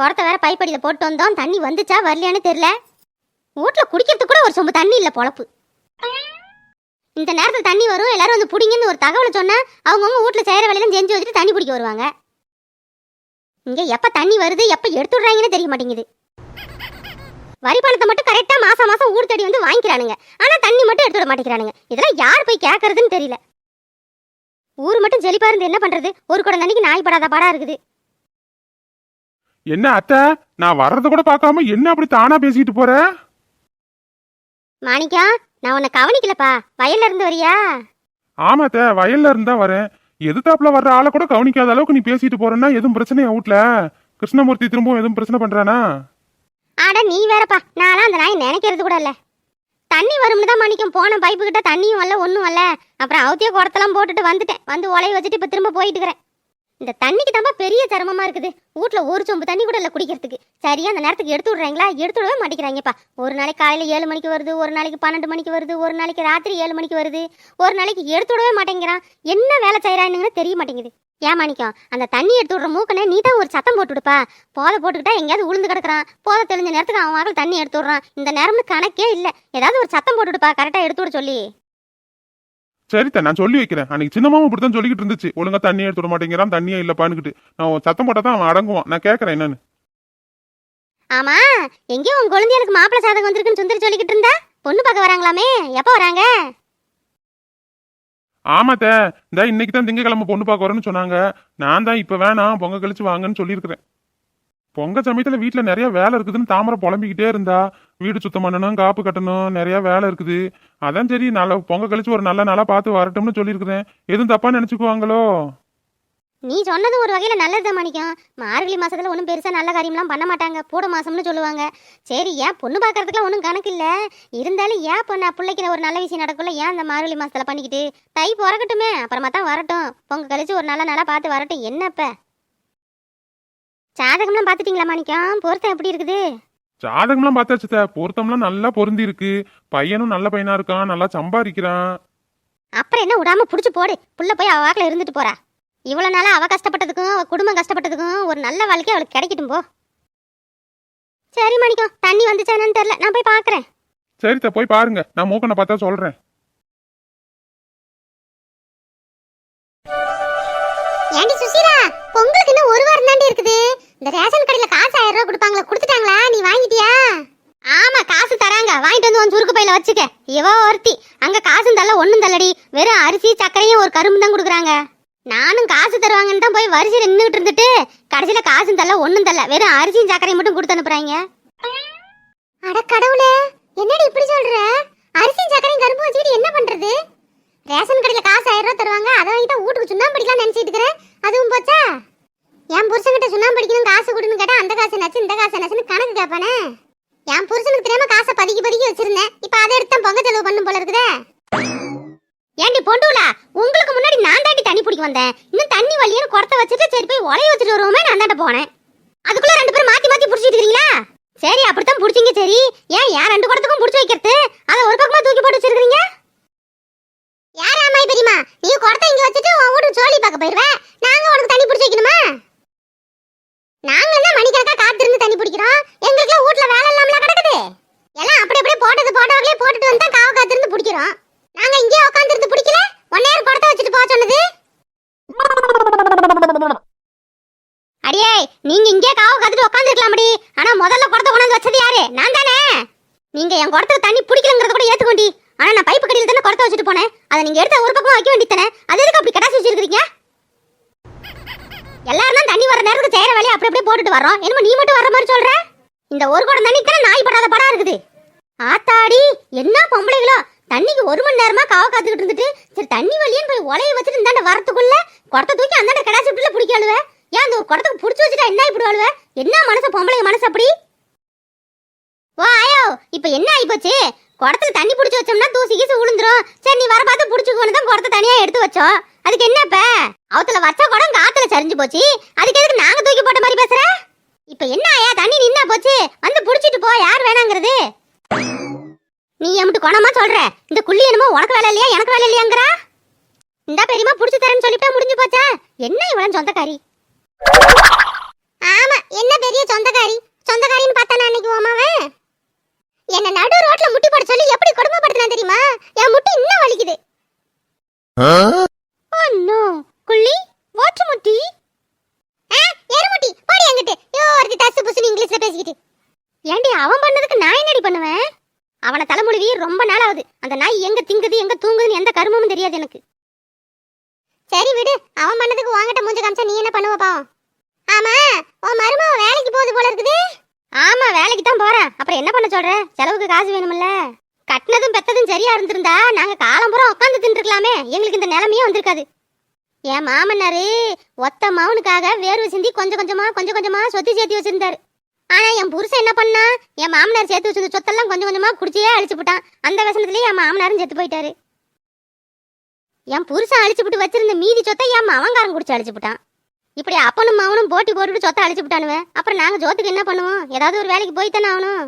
குரத்தை வேற பைப்படியில் போட்டு வந்தோம். தண்ணி வந்துச்சா வரலையான்னு தெரியல. வீட்டில் குடிக்கிறதுக்கு கூட ஒரு சொம்பு தண்ணி இல்லை பொழப்பு. இந்த நேரத்தில் தண்ணி வரும். எல்லாரும் வந்து பிடிங்கன்னு ஒரு தகவலை சொன்னால் அவங்கவுங்க வீட்டில் செய்கிற வேலையெல்லாம் செஞ்சு வச்சுட்டு தண்ணி பிடிக்க வருவாங்க. இங்கே எப்போ தண்ணி வருது எப்போ எடுத்துடுறாங்கன்னு தெரிய மாட்டேங்குது. வரி பணத்தை மட்டும் கரெக்டாக மாதம் மாதம் ஊர் தேடி வந்து வாங்கிக்கிறானுங்க. ஆனால் தண்ணி மட்டும் எடுத்து விட மாட்டேங்கிறானுங்க. இதெல்லாம் யார் போய் கேட்கறதுன்னு தெரியல. ஊர் மட்டும் செழிப்பாக இருந்து என்ன பண்ணுறது ஒரு குடம் தண்ணிக்கு நாய் படாத பாடாக இருக்குது. என்ன அத்தை? நான் வர்றத கூட பார்க்காம என்ன அப்படி தானா பேசிட்டு போற? மாணிக்கா நான் உன்னை கவனிக்கலப்பா. வயல்ல இருந்து வரியா? ஆமா அத்தை வயல்ல இருந்தா வரேன். எதிர்த்தாப்புல வர்ற ஆளை கூட கவனிக்காத அளவுக்கு நீ பேசிட்டு போறேன்னா எதுவும் பிரச்சனையா வீட்ல? கிருஷ்ணமூர்த்தி திரும்பவும் எதுவும் பிரச்சனை பண்றானா? ஆட நீ வேறப்பா. நான்லாம் அந்த நாய் நினைக்கிறது கூட இல்ல. தண்ணி வரும்னு தான் மாணிக்கம் போன பைப்பு கிட்ட தண்ணியும் வரல ஒன்றும் வரல அப்புறம் அவுத்திய குடத்தெல்லாம் போட்டுட்டு வந்துட்டேன். வந்து உலைய வச்சுட்டு இப்போ திரும்ப போயிட்டு இருக்கிறேன். இந்த தண்ணிக்கு தான்ப்பா பெரிய சிரமமா இருக்குது. வீட்ல ஒரு சொம்பு தண்ணி கூட இல்லை குடிக்கிறதுக்கு. சரியா அந்த நேரத்துக்கு எடுத்து விடுறாங்களா? எடுத்து விடவே மாட்டேங்கிறாங்கப்பா. ஒரு நாளைக்கு காலையில் ஏழு மணிக்கு வருது ஒரு நாளைக்கு பன்னெண்டு மணிக்கு வருது ஒரு நாளைக்கு ராத்திரி ஏழு மணிக்கு வருது. ஒரு நாளைக்கு எடுத்து விடவே மாட்டேங்கிறான். என்ன வேலை செய்யறானுங்கன்னு தெரிய மாட்டேங்குது. ஏன் மாணிக்கம் அந்த தண்ணி எடுத்து விடுற மூக்கனே நீ தான் ஒரு சத்தம் போட்டுடுப்பா போதை போட்டுக்கிட்டா எங்கேயாவது உளுந்து கிடக்குறான். போதை தெளிஞ்ச நேரத்துக்கு அவன் வாக்கில் தண்ணி எடுத்து விடுறான். இந்த நேரம்னு கணக்கே இல்லை. ஏதாவது ஒரு சத்தம் போட்டுவிடுப்பா கரெக்டாக எடுத்து விட சொல்லி. சரித்த நான் சொல்லி வைக்கிறேன். அன்னைக்கு சின்னமாவும் இப்படித்தான் சொல்லிக்கிட்டு இருந்துச்சு. ஒழுங்கா தண்ணி எடுத்து விட மாட்டேங்கிறான் தண்ணியே இல்லப்பான்னுக்கிட்டு. நான் சத்தம் போட்டா தான் அவன் அடங்குவான். நான் கேட்கறேன் என்னன்னு. ஆமா எங்கேயோ உன் குழந்தைகளுக்கு மாப்பிள்ளை சாதகம் வந்திருக்குன்னு சுந்தரி சொல்லிக்கிட்டு இருந்தா? பொண்ணு பார்க்க வராங்களாமே? எப்போ வராங்க? ஆமாத்த இந்த இன்னைக்கு தான் திங்கக்கிழமை பொண்ணு பார்க்க வரேன்னு சொன்னாங்க. நான் தான் இப்ப வேணாம் பொங்க கழிச்சு வாங்கன்னு சொல்லியிருக்கிறேன். பொங்க சமயத்துல வீட்டுல நிறைய வேலை இருக்குதுன்னு தாமரை புலம்பிக்கிட்டே இருந்தா வீடு சுத்தம் பண்ணணும் காப்பு கட்டணும் நிறைய வேலை இருக்குது. அதான் சரி நல்ல பொங்க கழிச்சு ஒரு நல்ல நாளா பார்த்து வரட்டும்னு சொல்லியிருக்கிறேன். எதுவும் தப்பா நினைச்சுக்குவாங்களோ? நீ சொன்னது ஒரு வகையில நல்லதுதான் மாணிக்கம் மார்கழி மாசத்துல ஒன்றும் பெருசா நல்ல காரியம்லாம் பண்ண மாட்டாங்க. பூட மாசம்னு சொல்லுவாங்க. சரி ஏன் பொண்ணு பார்க்கறதுக்குலாம் ஒன்றும் கணக்கு இல்ல? இருந்தாலும் ஏன் பொண்ணு பிள்ளைக்கு ஒரு நல்ல விஷயம் நடக்கும்ல? ஏன் அந்த மார்கழி மாசத்துல பண்ணிக்கிட்டு? தை பிறக்கட்டுமே. அப்புறமா தான் வரட்டும். பொங்க கழிச்சு ஒரு நல்ல நாளா பார்த்து வரட்டும். என்னப்ப ஜாதகம்லாம் பார்த்துட்டீங்களா மாணிக்கம் பொருத்தம் எப்படி இருக்குது? ஜாதகம்லாம் பார்த்தாச்சுத்த பொருத்தம்லாம் நல்லா பொருந்தி இருக்கு. பையனும் நல்ல பையனா இருக்கான். நல்லா சம்பாதிக்கிறான். அப்புறம் என்ன? விடாம புடிச்சு போடு. புள்ள போய் அவ வாக்கில் இருந்துட்டு போறா. இவ்வளவு நாளா அவ கஷ்டப்பட்டதுக்கும் அவ குடும்பம் கஷ்டப்பட்டதுக்கும் ஒரு நல்ல வாழ்க்கை அவளுக்கு கிடைக்கட்டும் போ. சரி மணிக்கம் தண்ணி வந்துச்சா என்னன்னு தெரியல. நான் போய் பார்க்கறேன். சரித்த போய் பாருங்க. நான் மூக்கனை பார்த்தா சொல்றேன். இந்த ரேஷன் கடையில காசு ஆயிரம் ரூபாய் கொடுப்பாங்களா கொடுத்துட்டாங்களா? நீ வாங்கிட்டியா? ஆமா காசு தராங்க. வாங்கிட்டு வந்து உன் சுருக்கு பையில வச்சுக்க. இவ ஒருத்தி. அங்க காசும் தரல ஒண்ணும் தரலடி. வெறும் அரிசி சக்கரையும் ஒரு கரும்பு தான் கொடுக்குறாங்க. நானும் காசு தருவாங்கன்னு தான் போய் வரிசையில் நின்றுட்டு இருந்துட்டு கடைசியில காசும் தரல ஒண்ணும் தரல. வெறும் அரிசியும் சக்கரையும் மட்டும் கொடுத்து அனுப்புறாங்க. அட கடவுளே என்னடி இப்படி சொல்ற? அரிசியும் சக்கரையும் கரும்பு வச்சுக்கிட்டு என்ன பண்றது? ரேஷன் கடையில காசு ஆயிரம் ரூபாய் தருவாங்க அதை வாங்கிட்டு வீட்டுக்கு சுண்ணாம்படிக்கலாம் நினைச்சிட்டு இருக்கிறேன் அதுவும் போச்சா? என் புருஷன்கிட்ட சுண்ணாம்பு படிக்கணும் காசு கொடுன்னு கேட்டா அந்த காசு நச்சு இந்த காசு நச்சுன்னு கணக்கு கேட்பானே. என் புருஷனுக்கு தெரியாம காசை பதுக்கி பதுக்கி வச்சிருந்தேன். இப்ப அதை எடுத்து தான் பொங்க செலவு பண்ணும் போல இருக்குதே. ஏண்டி பொண்டுலா உங்களுக்கு முன்னாடி நான் தாண்டி தண்ணி பிடிக்க வந்தேன். இன்னும் தண்ணி வழியன்னு குடத்த வச்சுட்டு சரி போய் உலைய வச்சுட்டு வருவோமே நான் தாண்ட போனேன். அதுக்குள்ள ரெண்டு பேரும் மாத்தி மாத்தி புடிச்சிட்டு இருக்கீங்களா சரி அப்படித்தான் பிடிச்சிங்க சரி. ஏன் ஏன் ரெண்டு குடத்துக்கும் புடிச்சு வைக்கிறது? அதை ஒரு பக்கமா தூக்கி போட்டு வச்சிருக்கீங்க யார் அம்மாய் பெரியமா நீ குடத்தை இங்க வச்சுட்டு உன் வீட்டு சோழி பார்க்க போயிருவேன் நாங்க உனக்கு தண்ணி பிடிச்சி வைக்கணுமா? நாங்க என்ன மணிக்கணக்கா காத்திருந்து தண்ணி பிடிக்கிறோம். எங்களுக்கு வீட்ல வேலை இல்லாமல கிடக்குது? எல்லாம் அப்படி அப்படியே போட்டது போட்டவர்களே போட்டுட்டு வந்து தான் காவ காத்திருந்து பிடிக்கிறோம். நாங்க இங்கே உட்காந்துருந்து பிடிக்கல. ஒன் படத்தை வச்சுட்டு போக சொன்னது. அடியே நீங்க இங்கே காவ காத்துட்டு உட்காந்துருக்கலாமடி ஆனா முதல்ல குடத்தை கொண்டாந்து வச்சது யாரு? நான் தானே. நீங்க என் குடத்துல தண்ணி பிடிக்கலங்கிறத கூட ஏத்துக்கொண்டி. ஆனா நான் பைப்பு கடியில் தானே குடத்தை வச்சுட்டு போனேன். அதை நீங்க எடுத்த ஒரு பக்கம் வைக்க வேண்டியதானே அது எதுக்கு அப்படி கடாசி வச்சிருக்கீங்க எல்லாரும் தான் தண்ணி வர நேரத்துக்கு செய்யற வேலையை அப்படி அப்படியே போட்டுட்டு வரோம் என்னமோ நீ மட்டும் வர மாதிரி சொல்ற? இந்த ஒரு குடம் தண்ணி தானே நாய் படாத படா இருக்குது. ஆத்தாடி என்ன பொம்பளைகளோ? தண்ணிக்கு ஒரு மணி நேரமா காவ காத்துக்கிட்டு இருந்துட்டு சரி தண்ணி வழியன்னு போய் உலைய வச்சுட்டு இந்தாண்ட வரத்துக்குள்ள குடத்தை தூக்கி அந்தாண்ட கடாசி விட்டுல பிடிக்காளுவ ஏன் அந்த ஒரு குடத்துக்கு பிடிச்சி வச்சுட்டா என்ன இப்படி அழுவ என்ன மனசு பொம்பளைங்க மனசு அப்படி? ஓ ஆயோ இப்ப என்ன ஆயிப்போச்சு? குடத்துல தண்ணி பிடிச்சி வச்சோம்னா தூசி கீசு விழுந்துரும் சரி நீ வர பார்த்து பிடிச்சிக்கோன்னு தான் குடத்தை தனியா எடுத்து வச்சோம். அதுக்கு என்னப்ப? அவத்துல வச்ச குடம் காத்துல சரிஞ்சு போச்சு. அதுக்கு எதுக்கு நாங்க தூக்கி போட்ட மாதிரி பேசுற? இப்ப என்ன ஆயா? தண்ணி நின்னா போச்சு. வந்து புடிச்சிட்டு போ. யார் வேணாங்கிறது? நீ எம்பிட்டு குணமா சொல்ற. இந்த குள்ளி என்னமோ உனக்கு வேலை இல்லையா? எனக்கு வேலை இல்லையாங்கிறா? இந்த பெரியமா புடிச்சு தரேன்னு சொல்லிட்டா முடிஞ்சு போச்சா? என்ன இவ்வளவு சொந்தக்காரி? ஆமா என்ன பெரிய சொந்தக்காரி? சொந்தக்காரின்னு பார்த்தா அன்னைக்கு ஓமாவே என்ன நடு ரோட்ல முட்டி போட சொல்லி எப்படி கொடுமைப்படுத்தினா தெரியுமா? என் முட்டி இன்னும் வலிக்குது. ஓ குள்ளி வாட்டர் முட்டி. ஆ எருமுட்டி போடி அங்கிட்டு யோ ஒருத்தி தசு புசுன்னு இங்கிலீஷ்ல பேசிக்கிட்டு. ஏண்டி அவன் பண்ணதுக்கு நான் என்னடி பண்ணுவேன்? அவனை தலைமொழிவி ரொம்ப நாள் ஆகுது அந்த நாய் எங்க திங்குது எங்க தூங்குதுன்னு எந்த கருமமும் தெரியாது எனக்கு. சரி விடு அவன் பண்ணதுக்கு வாங்கிட்ட மூஞ்ச காமிச்சா நீ என்ன பண்ணுவ பாவம்? ஆமா உன் மருமக வேலைக்கு போகுது போல இருக்குது. ஆமா வேலைக்கு தான் போறேன் அப்புறம் என்ன பண்ண சொல்ற? செலவுக்கு காசு வேணும்ல. கட்டினதும் பெத்ததும் சரியா இருந்திருந்தா நாங்க காலம்புறம் உட்காந்து தின்றுக்கலாமே எங்களுக்கு இந்த நிலைமையே வந்திருக்காது. என் மாமனாரு ஒத்த மவனுக்காக வேர்வை சிந்தி கொஞ்சம் கொஞ்சமா கொஞ்சம் கொஞ்சமா சொத்து சேர்த்து வச்சிருந்தாரு. ஆனா என் புருஷன் என்ன பண்ணா? என் மாமனார் சேர்த்து வச்சிருந்த சொத்தெல்லாம் கொஞ்சம் கொஞ்சமா குடிச்சியே அழிச்சு போட்டான். அந்த வசனத்துலயே என் மாமனாரும் செத்து போயிட்டாரு. என் புருஷன் அழிச்சு விட்டு வச்சிருந்த மீதி சொத்தை என் மவங்காரன் குடிச்சு அழிச்சு போட்டான். இப்படி அப்பனும் மவனும் போட்டி போட்டுட்டு சொத்தை அழிச்சு விட்டானுவேன் அப்புறம் நாங்க ஜோத்துக்கு என்ன பண்ணுவோம்? ஏதாவது ஒரு வேலைக்கு போய்த்தானே ஆகணும்.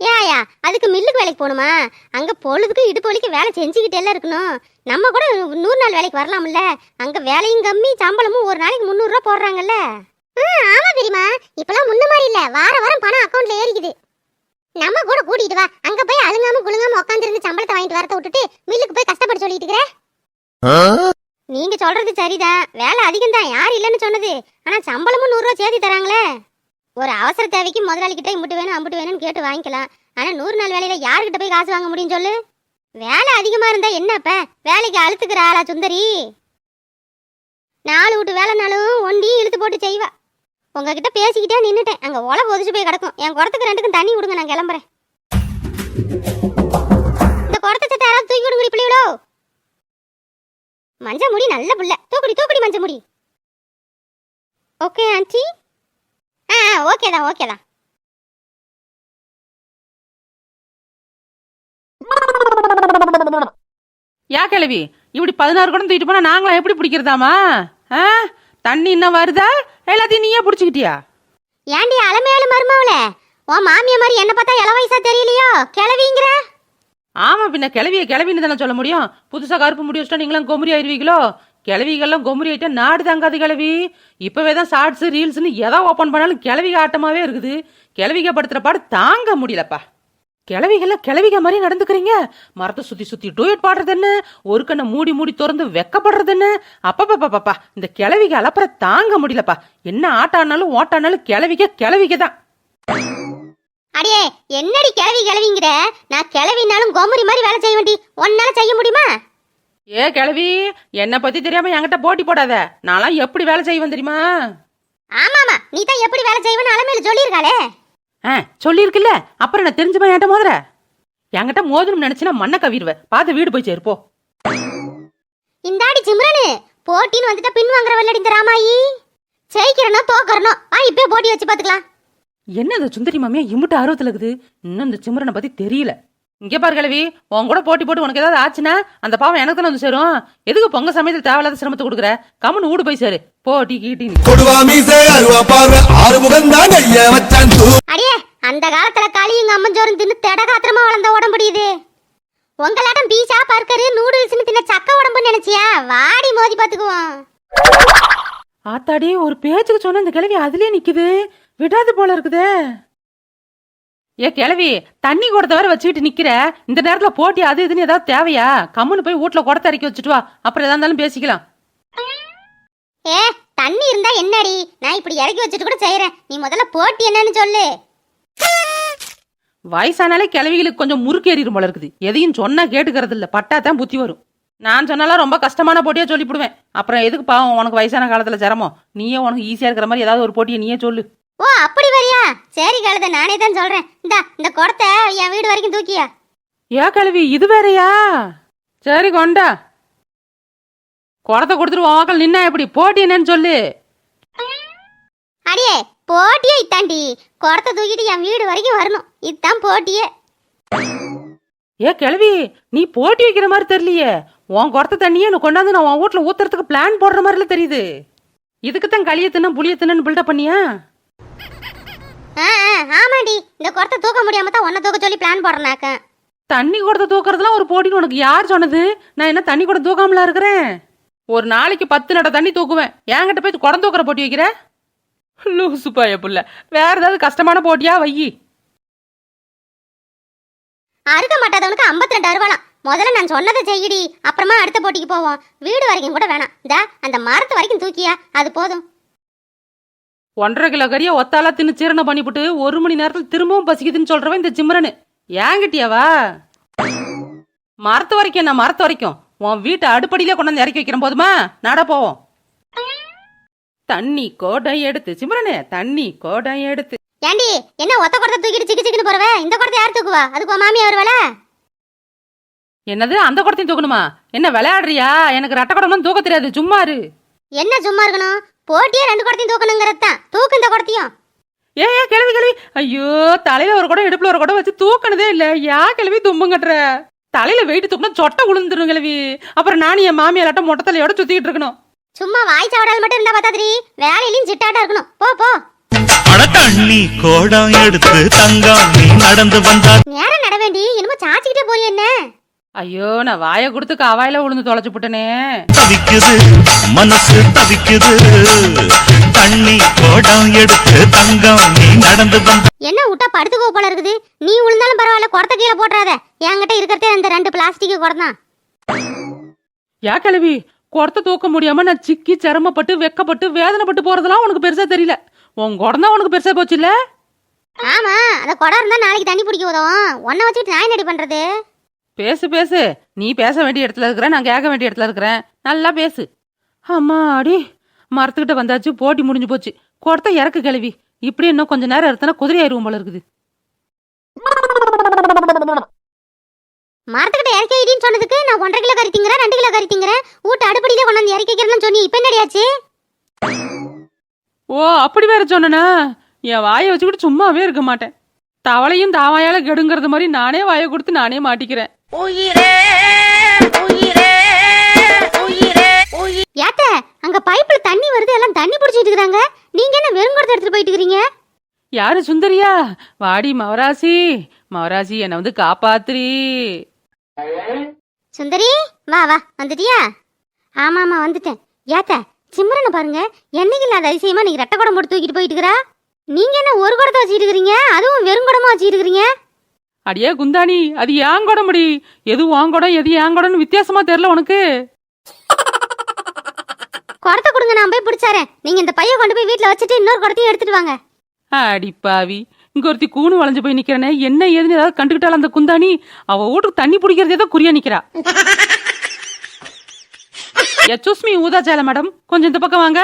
ஏயா அதுக்கு மில்லுக்கு வேலைக்கு போகணுமா? அங்க பொழுதுக்கு இடுப்பு வலிக்கு வேலை செஞ்சுக்கிட்டே எல்லாம் இருக்கணும். நம்ம கூட நூறு நாள் வேலைக்கு வரலாம்ல. அங்க வேலையும் கம்மி சம்பளமும் ஒரு நாளைக்கு முந்நூறுரூவா போடுறாங்கல்ல. ஆமா தெரியுமா இப்பெல்லாம் முன்ன மாதிரி இல்ல. வார வாரம் பணம் அக்கௌண்ட்டில் ஏறிக்குது. நம்ம கூட கூட்டிட்டு வா. அங்க போய் அழுங்காம குழுங்காம உட்காந்துருந்து சம்பளத்தை வாங்கிட்டு வரத விட்டுட்டு மில்லுக்கு போய் கஷ்டப்பட்டு சொல்லிட்டு இருக்கிற? நீங்க சொல்றது சரிதான். வேலை அதிகம் தான் யார் இல்லைன்னு சொன்னது. ஆனா சம்பளமும் நூறு ரூபா சேர்த்து தராங்களே. ஒரு அவசர தேவைக்கு முதலாளிகிட்ட இம்புட்டு வேணும் அம்புட்டு வேணும்னு கேட்டு வாங்கிக்கலாம். ஆனா நூறு நாள் வேலையில யார்கிட்ட போய் காசு வாங்க முடியும் சொல்லு? வேலை அதிகமா இருந்தா என்னப்ப வேலைக்கு அழுத்துக்கிற ஆளா சுந்தரி? நாலு வீட்டு வேலைனாலும் ஒண்டியும் இழுத்து போட்டு செய்வா. உங்ககிட்ட பேசிக்கிட்டே நின்றுட்டேன் அங்க ஒலை ஒதிச்சு போய் கிடக்கும். என் குடத்துக்கு ரெண்டுக்கும் தண்ணி விடுங்க நான் கிளம்புறேன். இந்த குடத்தை சட்டை யாராவது தூக்கி விடுங்க பிள்ளைகளோ மஞ்ச முடி நல்ல புள்ள. தூக்குடி தூக்குடி மஞ்ச முடி. ஓகே ஆண்டி ஆ ஓகே தான் ஓகே தான். யா கிழவி இப்படி பதினாறு குடம் தூக்கிட்டு போனா நாங்களாம் எப்படி பிடிக்கிறதாமா ஆ? தண்ணி இன்னும் வருதா? எல்லாத்தையும் நீயே பிடிச்சிக்கிட்டியா? ஏண்டி அலமேலு மருமவளே? உன் மாமியா மாதிரி என்ன பார்த்தா இள வயசா தெரியலையோ? கிளவிங்கிற ஆமா பின்ன கிளவிய கிளவின்னு தானே சொல்ல முடியும்? புதுசா கருப்பு முடி வச்சுட்டா நீங்களாம் கொமுறி ஆயிருவீங்களோ கிளவிகள்லாம் கொமுறி ஆயிட்டா நாடு தாங்காது கிளவி. இப்போவே தான் ஷார்ட்ஸு ரீல்ஸ்னு எதை ஓப்பன் பண்ணாலும் கிளவிக ஆட்டமாகவே இருக்குது. கிளவிக படுத்துகிற பாடு தாங்க முடியலப்பா. கிளவிகள்லாம் கிளவிக மாதிரி நடந்துக்கிறீங்க. மரத்தை சுற்றி சுற்றி டூயட் பாடுறது என்ன? ஒரு கண்ணை மூடி மூடி திறந்து வெக்கப்படுறது என்ன? அப்பப்பா இந்த கிளவிக அலப்பற தாங்க முடியலப்பா. என்ன ஆட்டானாலும் ஓட்டானாலும் கிளவிக கிளவிக தான். அடியே என்னடி கிளவி கிளவிங்கிற? நான் கிளவினாலும் கோமுரி மாதிரி வேலை செய்ய வேண்டி உன்னால செய்ய முடியுமா? ஏ கிளவி என்னை பத்தி தெரியாம என்கிட்ட போட்டி போடாத. நான்லாம் எப்படி வேலை செய்வேன் தெரியுமா? ஆமாமா நீ தான் எப்படி வேலை செய்வேன்னு அலமேலு சொல்லியிருக்காளே. ஆ சொல்லியிருக்குல்ல. அப்புறம் என்ன தெரிஞ்சுமா என்கிட்ட மோதுற? என்கிட்ட மோதணும் நினைச்சுனா மண்ணை கவிடுவேன் பார்த்து வீடு போய் சேரு போ இந்தாடி சிம்ரனு. போட்டின்னு வந்துட்டா பின் வாங்குற வெள்ளடி இந்த ராமாயி. ஜெயிக்கிறனோ தோக்கறனோ. வா இப்பே போட்டி வச்சு பாத்துக்கலாம் என்ன இது சுந்தரி மாமியா இம்புட்டு ஆர்வத்தில் இருக்குது. இன்னும் இந்த சிம்ரனை பத்தி தெரியல. இங்கே பாரு கிழவி உன் கூட போட்டி போட்டு உனக்கு ஏதாவது ஆச்சுன்னா அந்த பாவம் எனக்கு தானே வந்து சேரும். எதுக்கு பொங்க சமயத்தில் தேவையில்லாத சிரமத்தை கொடுக்குற? கம்முன்னு வீடு போய் சேரு. போட்டி கீட்டி மச்சான் தூ. அடியே அந்த காலத்துல களி எங்க அம்மஞ்சோறும் தின்னு திடகாத்திரமா வளர்ந்த உடம்புடி இது. உங்களாட்டம் பீஸா பர்கரு நூடுல்ஸ்னு தின்ன சக்க உடம்புன்னு நினைச்சியா? வாடி மோதி பாத்துக்குவோம். ஆத்தாடி ஒரு பேச்சுக்கு சொன்ன இந்த கிழவி அதுலயே நிக்குது. விடாது போல இருக்குதே. ஏ கிழவி தண்ணி குடத்தை வேற வச்சுக்கிட்டு நிக்கிற. இந்த நேரத்துல போட்டி அது இதுன்னு ஏதாவது தேவையா? கம்முன்னு போய் வீட்ல குடத்தை இறக்கி வச்சுட்டு வா. அப்புறம் எதா இருந்தாலும் பேசிக்கலாம். ஏ தண்ணி இருந்தா என்னடி? நான் இப்படி இறக்கி வச்சுட்டு கூட செய்யறேன் நீ முதல்ல போட்டி என்னன்னு சொல்லு. வயசானாலே கிழவிகளுக்கு கொஞ்சம் முறுக்கேறிடும் போல இருக்குது. எதையும் சொன்னா கேட்டுக்கிறது இல்ல பட்டா தான் புத்தி வரும். நான் சொன்னாலும் ரொம்ப கஷ்டமான போட்டியா சொல்லிவிடுவேன். அப்புறம் எதுக்கு பாவம் உனக்கு வயசான காலத்துல சிரமம்? நீயே உனக்கு ஈஸியா இருக்கிற மாதிரி ஏதாவது ஒரு போட்டியை நீயே சொல்லு. ஓ அப்படி வரியா? சரி கழுத நானே தான் சொல்றேன். இந்தா இந்த குடத்தை என் வீடு வரைக்கும் தூக்கியா? ஏ கிழவி இது வேறயா? சரி கொண்டா. குடத்தை கொடுத்துட்டு வாக்கள் நின்னா எப்படி? போட்டி என்னன்னு சொல்லு. அடியே போட்டியே இத்தாண்டி. குடத்தை தூக்கிட்டு என் வீடு வரைக்கும் வரணும். இதுதான் போட்டியே. ஏ கிழவி நீ போட்டி வைக்கிற மாதிரி தெரியலையே. உன் குடத்த தண்ணியே நான் கொண்டாந்து நான் உன் வீட்ல ஊத்துறதுக்கு பிளான் போடுற மாதிரில தெரியுது. இதுக்கு தான் களிய தின்னு புளிய தின்னு பில்டப் பண்ணியா? ஆ ஆ, ஆமாடி. இந்த குடத்தை தூக்க முடியாம தான் உன்னை தூக்க சொல்லி பிளான் போடுறேனாக்க. தண்ணி குடத்தை தூக்குறதுலாம் ஒரு போட்டின்னு உனக்கு யார் சொன்னது? நான் என்ன தண்ணி கூட தூக்காமலா இருக்கிறேன்? ஒரு நாளைக்கு பத்து நட தண்ணி தூக்குவேன். என்கிட்ட போய் குடம் தூக்குற போட்டி வைக்கிற? லூசு பாய புள்ள. வேற ஏதாவது கஷ்டமான போட்டியா? வையி அறுக்க மாட்டாதவனுக்கு 52 ரெண்டு அருவாளாம் முதல்ல நான் சொன்னதை செய்யடி. அப்புறமா அடுத்த போட்டிக்கு போவோம். வீடு வரைக்கும் கூட வேணாம். இந்த அந்த மரத்து வரைக்கும் தூக்கியா? அது போதும். ஒன்றரை கிலோ கறிய ஒத்தாலா தின்னு சீரணம் பண்ணிவிட்டு ஒரு மணி நேரத்துல திரும்பவும் பசிக்குதுன்னு சொல்றவன் இந்த சிம்ரனு ஏங்கிட்டியாவா? மரத்து வரைக்கும் என்ன மரத்து வரைக்கும்? உன் வீட்டை அடுப்படியிலே கொண்டு வந்து இறக்கி வைக்கிறேன் போதுமா? நட போவோம். தண்ணி கோடை எடுத்து சிம்ரனு தண்ணி கோடை எடுத்து. ஏண்டி என்ன ஒத்த குடத்தை தூக்கிட்டு சிக்கு சிக்குன்னு போறவ? இந்த குடத்தை யார் தூக்குவா? அதுக்கு உன் மாமியா வருவாள? என்னது அந்த குடத்தையும் தூக்கணுமா? என்ன விளையாடுறியா? எனக்கு ரெட்டை குடம்லாம் தூக்க தெரியாது சும்மா இரு. என்ன சும்மா இருக்கணும்? போட்டியே ரெண்டு குடத்தையும் தூக்கணுங்கிறது தான் தூக்கு இந்த குடத்தையும். ஏ ஏ கிளவி கிளவி ஐயோ தலையில ஒரு குடம் இடுப்புல ஒரு குடம் வச்சு தூக்கினதே இல்ல. யா கிளவி தும்பம் கட்டுற தலையில வெயிட் தூக்கினா சொட்டை விழுந்துரும் கிளவி அப்புறம் நானும் என் மாமியாலாட்டம் மொட்டை தலையோட சுத்திக்கிட்டு இருக்கணும். சும்மா வாய் சாவடால் மட்டும் இருந்தா பார்த்தாதிரி வேலையிலையும் சிட்டாட்டா இருக்கணும். போ போ. அட தண்ணி கோடம் எடுத்து தங்கம் நீ நடந்து வந்தா நேரம் நட வேண்டி. என்னமோ சாச்சிக்கிட்டே போய் என்ன? ஐயோ நான் வாயை கொடுத்து காவாயில விழுந்து தொலைச்சு புட்டனே. தவிக்குது மனசு தவிக்குது. தண்ணி கோடம் எடுத்து தங்கம் நீ நடந்து வந்தா என்ன விட்டா படுத்துக்கோ போல இருக்குது? நீ விழுந்தாலும் பரவாயில்ல குடத்தை கீழே போட்டுறாத. என்கிட்ட இருக்கிறதே அந்த ரெண்டு பிளாஸ்டிக் குடம் தான். யா கிளவி குடத்தை தூக்க முடியாம நான் சிக்கி சிரமப்பட்டு வெக்கப்பட்டு வேதனைப்பட்டு போறதெல்லாம் உனக்கு பெருசா தெரியல. உன் குடம் தான் உனக்கு பெருசா போச்சு இல்ல ஆமா அந்த குடம் இருந்தா நாளைக்கு தண்ணி பிடிக்க உதவும். உன்னை வச்சுக்கிட்டு நான் என்னடி பண்றது? பேசு பேசு. நீ பேச வேண்டிய இடத்துல இருக்கிற நான் கேட்க வேண்டிய இடத்துல இருக்கிறேன். நல்லா பேசு. அம்மா அடி மரத்துக்கிட்ட வந்தாச்சு போட்டி முடிஞ்சு போச்சு. குடத்தை இறக்கு கிளவி இப்படி இன்னும் கொஞ்ச நேரம் எடுத்தனா குதிரை ஆயிருவோம் போல இருக்குது. மரத்துக்கிட்ட இறக்கி வைடின்னு சொன்னதுக்கு நான் ஒன்றரை கிலோ கறி திங்கிறேன் ரெண்டு கிலோ கறி திங்கிறேன். வீட்டு அடுப்படியிலே கொண்டு வந்து இறக்கி வைக்கிறேன்னு சொன்னி இப்ப என்னடியாச்சு ஓ அப்படி வேற சொன்னனா? என் வாயை வச்சுக்கிட்டு சும்மாவே இருக்க மாட்டேன். தவளையும் தாவாயால கெடுங்கிறது மாதிரி நானே வாயை கொடுத்து நானே மாட்டிக்கிறேன். ஏத்த அங்க பைப்ல தண்ணி வருது எல்லாம் தண்ணி பிடிச்சிட்டு இருக்காங்க நீங்க என்ன வெறும் குடத்தை எடுத்துட்டு போயிட்டு இருக்கீங்க யாரு சுந்தரியா? வாடி மவராசி. மவராசி என்னை வந்து காப்பாத்துறி. சுந்தரி வா வா வந்துட்டியா? ஆமா ஆமா வந்துட்டேன். ஏத்த சிம்ரனை பாருங்க என்னைக்கு இல்லாத அதிசயமா நீங்க ரெட்டை குடம் போட்டு தூக்கிட்டு போயிட்டு இருக்கிறா? நீங்க என்ன ஒரு குடத்தை வச்சுட்டு இருக்கிறீங்க? அதுவும் வெறும் குடமா வச்சுட்டு இருக்கிறீங்க? அடியே குந்தாணி அது ஏன் குடம் முடி எது குடம் எது ஏன் குடம்னு வித்தியாசமா தெரியல உனக்கு. குடத்தை கொடுங்க நான் போய் பிடிச்சாரேன் நீங்க இந்த பைய கொண்டு போய் வீட்ல வச்சுட்டு இன்னொரு குடத்தையும் எடுத்துட்டு வாங்க. அடி பாவி. இங்க ஒருத்தி கூணு வளைஞ்சு போய் நிக்கிறனே என்ன ஏதுன்னு ஏதாவது கண்டுக்கிட்டாலும் அந்த குந்தாணி? அவ வீட்டுக்கு தண்ணி பிடிக்கிறதே தான் குறியா நிக்கிறா. எச்சூஸ் மீ ஊதாச்சால மேடம். கொஞ்சம் இந்த பக்கம் வாங்க.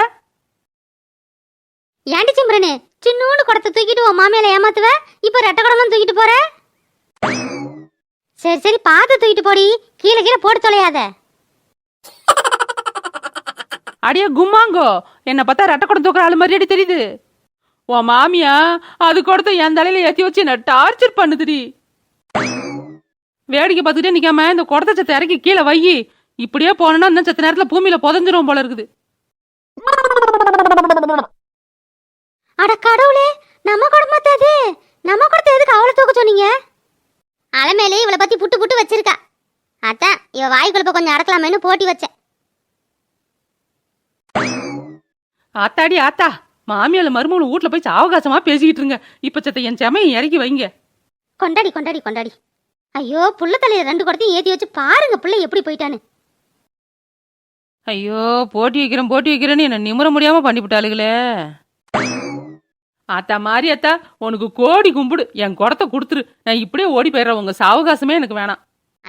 ஏண்டி சிம்ரனு சின்னூண்டு குடத்தை தூக்கிட்டு உன் மாமியால ஏமாத்துவ? இப்ப ரெட்டை குடம்லாம் தூக்கிட்டு போற? சரி சரி பார்த்து தூக்கிட்டு போடி. கீழே கீழே போட்டு தொலையாத. அடியே கும்மாங்கோ. என்ன பார்த்தா ரெட்டை குடம் தூக்குற ஆளு மாதிரி அடி தெரியுது. உன் மாமியா அது கொடுத்த என் தலையில ஏத்தி வச்சு என்ன டார்ச்சர் பண்ணுதுடி. வேடிக்கை பார்த்துட்டே நிக்காம இந்த குடத்தை சத்தை இறக்கி கீழே வை. இப்படியே போனோம்னா இன்னும் சத்த நேரத்துல பூமியில புதஞ்சிரும் போல இருக்குது. அட கடவுளே நம்ம குடமாத்த அது. நம்ம குடத்தை எதுக்கு அவளை தூக்க சொன்னீங்க? அலமேலே இவளை பத்தி புட்டு புட்டு வச்சிருக்கா. அதான் இவ வாய் குழப்ப கொஞ்சம் அடக்கலாமேன்னு போட்டி வச்சேன். ஆத்தாடி ஆத்தா மாமியால மருமகளும் வீட்ல போய் சாவகாசமா பேசிக்கிட்டு இருங்க. இப்ப சத்த என் செமையை இறக்கி வைங்க. கொண்டாடி கொண்டாடி கொண்டாடி. ஐயோ புள்ள தலையில ரெண்டு குடத்தையும் ஏத்தி வச்சு பாருங்க புள்ள எப்படி போயிட்டான்னு. ஐயோ போட்டி வைக்கிறேன் போட்டி வைக்கிறேன்னு என்ன நிமிர முடியாம பண்ணிவிட்டாளுகளே. ஆத்தா மாரி அத்தா உனக்கு கோடி கும்பிடு. என் குடத்தை கொடுத்துரு. நான் இப்படியே ஓடி போயிடுறேன். உங்க சாவகாசமே எனக்கு வேணாம்.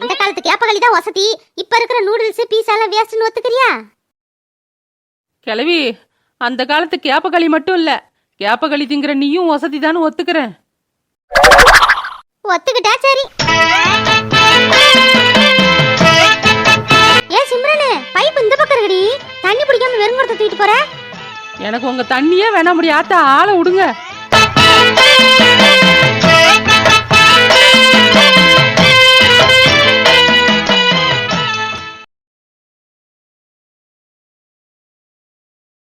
அந்த காலத்து கேப்பகளி தான் வசதி. இப்ப இருக்கிற நூடுல்ஸ் பீஸா எல்லாம் வேஸ்ட்னு ஒத்துக்கிறியா? கிளவி அந்த காலத்து கேப்பகளி மட்டும் இல்ல. கேப்பகளி திங்கிற நீயும் வசதி தானே ஒத்துக்கிறேன். ஒத்துக்கிட்டா சரி. எனக்கு உங்க தண்ணியே வேணாம் முடியாத ஆளை விடுங்க.